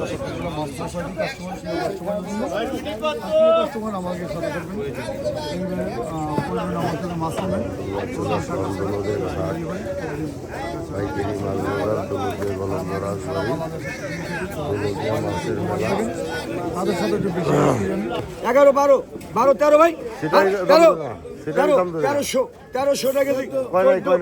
Master সাথে customer customer আমাকে সাথে করবেন পরিমাণ আমার সাথে মাছ নেবেন পাইকারি মাল ধরার দমুকে গলম ধরার সবই মাছের মেলা তাদের সাথে এগারো বারো বারো তেরো ভাই? তেরো। তেরোশো তেরোশো টাকা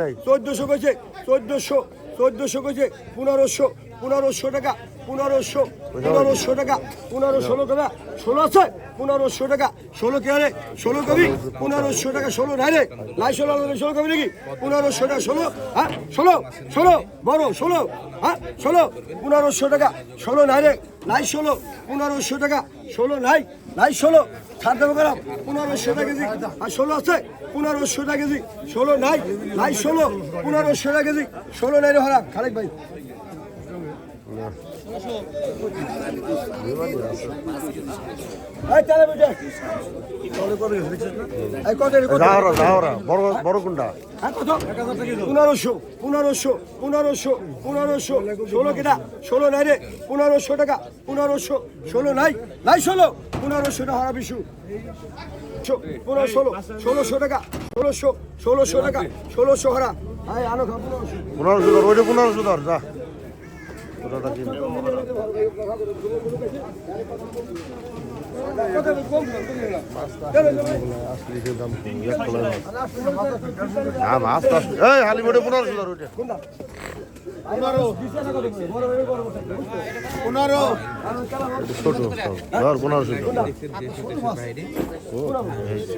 নাই, চোদ্দশো কইছে চোদ্দশো চোদ্দশো কইছে পনেরোশো। পনেরোশো টাকা পনেরোশো পনেরোশো টাকা পনেরো ষোলো টাকা ষোলো আছে পনেরোশো টাকা ষোলো কে রে ষোলো কবি পনেরোশো টাকা ষোলো নাই রে লাই ষোলো ষোলো কবি নাকি? পনেরোশো টাকা ষোলো হ্যাঁ ষোলো ষোলো বড় ষোলো হ্যাঁ ষোলো পনেরোশো টাকা ষোলো নাই রে লাই ষোলো পনেরোশো টাকা ষোলো নাই লাই ষোলো ছাড় দেবো গেলাম পনেরোশো টাকা কেজি আর ষোলো আছে পনেরোশো টাকা কেজি ষোলো নাই নাই ষোলো পনেরোশো টাকা কেজি ষোলো নাই রে হারাম খালেক ভাই। পনেরোশো পনেরোশো পনেরোশো পনেরোশো ষোলো কেটা ষোলো নাই রে পনেরোশো টাকা পনেরোশো ষোলো নাই নাই ষোলো পনেরোশো টাকা হারা বিশু। পনেরো ষোলো ষোলোশো টাকা ষোলোশো ষোলোশো টাকা ষোলোশো হারা। আনো পনেরোশো। পনেরোশো ধর ওইটা পনেরোশো ধর যা। ওটা কিন আসলে যে দাম কম, এক কলাই মাছ। না মাছ তো আসলে- এই হালি মোটে পনেরোশো। ধর পনেরো ছোট ধর পনেরোশো ধর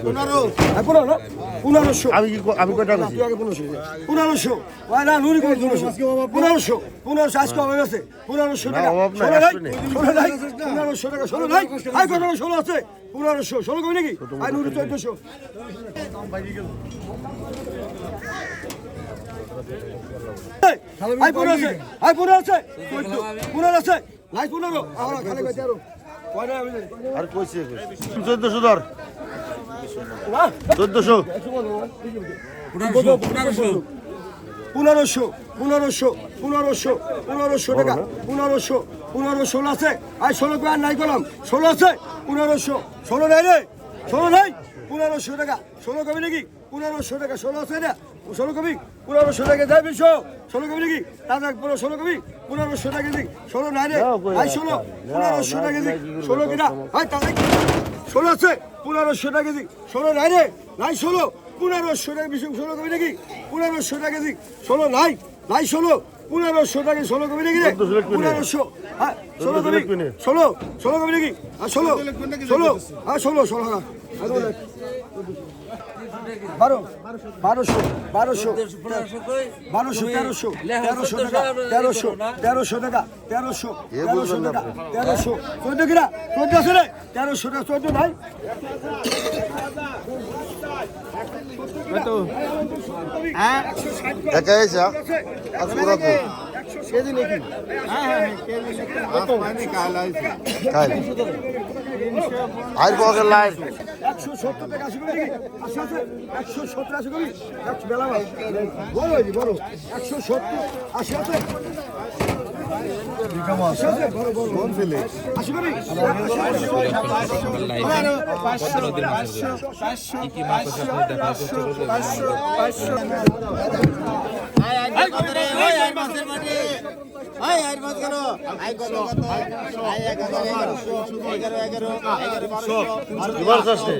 পনেরো পনেরো না? পনেরোশো আমি কি আমি কয়টা পনেরোশো পনেরোশো পনেরোশো পনেরোশো পনেরোশো আজকে হবে আছে পনেরোশো টাকা? অভাব নাই, ষোলো। নাই পনেরোশো টাকা? ষোলো। নাই টাকা ষোলো আছে পনেরোশো ষোলো কবি নাকি? আই নুরি চোদ্দশো। আই পনেরো আছে আই পনেরো আছে পনেরো আছে লাই পনেরো। আমার খালি গেছে আরও। কয় না আমি জানি। আর কইছে চোদ্দশো ধর। চোদ্দশো। পনেরোশো। পনেরোশো। পনেরোশো পনেরোশো পনেরোশো পনেরোশো টাকা পনেরোশো পনেরো ষোলো আছে। আর ষোলো আর নাই করলাম ষোলো আছে? পনেরোশো। ষোলো নাই রে? ষোলো নাই? পনেরোশো টাকা। ষোলো কবি নাকি? পনেরোশো টাকা। ষোলো আছে না? ষোলো কবি? পনেরোশো টাকা যাই বিশো। ষোলো কবি নাকি? তার পনেরো ষোলো কবি? পনেরোশো টাকা কেজি ষোলো নাই রে? আই ষোলো। পনেরোশো টাকা কেজি ষোলো কিনা? হয় তাহলে ষোলো আছে? পনেরোশো টাকা কেজি ষোলো নাই রে? নাই ষোলো? পনেরোশো টাকা বিশ ষোলো কবি নাকি? পনেরোশো টাকা কেজি। ষোলো নাই নাই ষোলো। পনেরোশো টাকা ষোলো কবি নাকি? পনেরোশো। হ্যাঁ ষোলো? ষোলো ষোলো কবি নাকি? আর ষোলো ষোলো। আর ষোলো ষোলো হ্যাঁ। বারো বারোশো বারোশো বারোশো তেরোশো তেরোশো টাকা তেরোশো তেরোশো টাকা তেরোশো তেরোশো টাকা তেরোশো। চোদ্দ কিনা? চোদ্দ আছে রে? তেরোশো টাকা চোদ্দ নাই? একা এসে আর পুরা কেজি নাকি হ্যাঁ হ্যাঁ কেজি নাকি কাল আইছে। খাই আর বগের লাইট একশো সত্তর টাকা আশি করি আশি আছে একশো সত্তর আশি করি একশো বেলা বড় হয়েছে বড় একশো সত্তর আশি কোন ছেলে আশি করি এবার চাষে